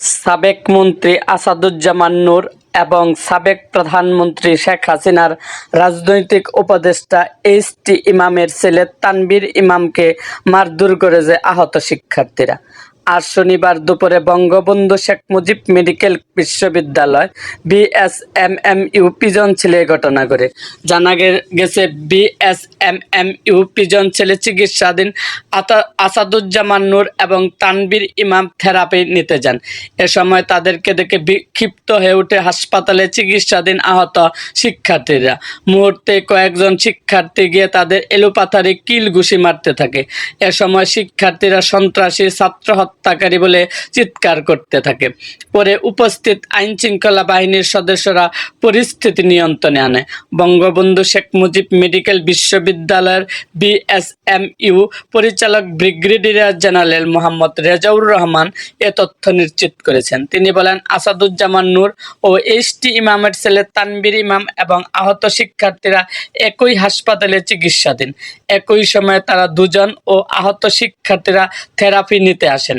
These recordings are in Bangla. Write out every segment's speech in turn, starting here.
সাবেক মন্ত্রী আসাদুজ্জামান নূর এবং সাবেক প্রধানমন্ত্রী শেখ হাসিনার রাজনৈতিক উপদেষ্টা এইচ টি ইমামের ছেলে তানবির ইমামকে মারধর করেছে আহত শিক্ষার্থীরা। আজ শনিবার দুপুরে বঙ্গবন্ধু শেখ মুজিব মেডিকেল বিশ্ববিদ্যালয় বিএসএমএমইউ পিজন ছেলে ঘটনা করে জানা গেছে বিএসএমএমইউ পিজন ছেলে চিকিৎসাধীন আসাদুজ্জামান নূর এবং তানবীর ইমাম থেরাপি নিতে যান। এ সময় তাদেরকে দেখে বিক্ষিপ্ত হয়ে উঠে হাসপাতালে চিকিৎসাধীন আহত শিক্ষার্থীরা। মুহূর্তে কয়েকজন শিক্ষার্থী গিয়ে তাদের এলোপাথারে কিল ঘুষি মারতে থাকে। এ সময় শিক্ষার্থীরা সন্ত্রাসী ছাত্র হত্যাকারী বলে চিৎকার করতে থাকে। পরে উপস্থিত আইন শৃঙ্খলা বাহিনীর সদস্যরা পরিস্থিতি নিয়ন্ত্রণে আনে। বঙ্গবন্ধু শেখ মুজিব মেডিকেল বিশ্ববিদ্যালয়ের বিএসএমইউ পরিচালক ব্রিগেডিয়ার জেনারেল মোহাম্মদ রেজাউর রহমান এ তথ্য নিশ্চিত করেছেন। তিনি বলেন, আসাদুজ্জামান নূর ও এইচ টি ইমামের ছেলে তানবীর ইমাম এবং আহত শিক্ষার্থীরা একই হাসপাতালে চিকিৎসাধীন। একই সময়ে তারা দুজন ও আহত শিক্ষার্থীরা থেরাপি নিতে আসেন।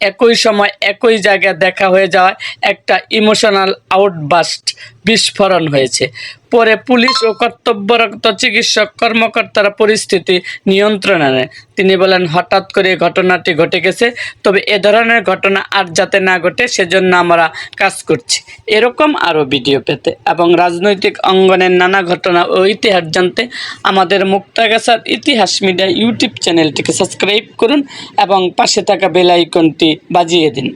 একই সময় একই জায়গায় দেখা হয়ে যাওয়ায় একটা ইমোশনাল আউটবাস্ট বিস্ফোরণ হয়েছে। পরে পুলিশ ও কর্তব্যরত চিকিৎসক কর্মকর্তারা পরিস্থিতি নিয়ন্ত্রণে আনে। তিনি বলেন, হঠাৎ করে ঘটনাটি ঘটে গেছে, তবে এ ধরনের ঘটনা আর যাতে না ঘটে, সেজন্য আমরা কাজ করছি। এরকম আরও ভিডিও পেতে এবং রাজনৈতিক অঙ্গনের নানা ঘটনা ও ইতিহাস জানতে আমাদের মুক্তাগাছার ইতিহাস মিডিয়া ইউটিউব চ্যানেলটিকে সাবস্ক্রাইব করুন এবং পাশে থাকা বেল আইকনটি বাজিয়ে দিন।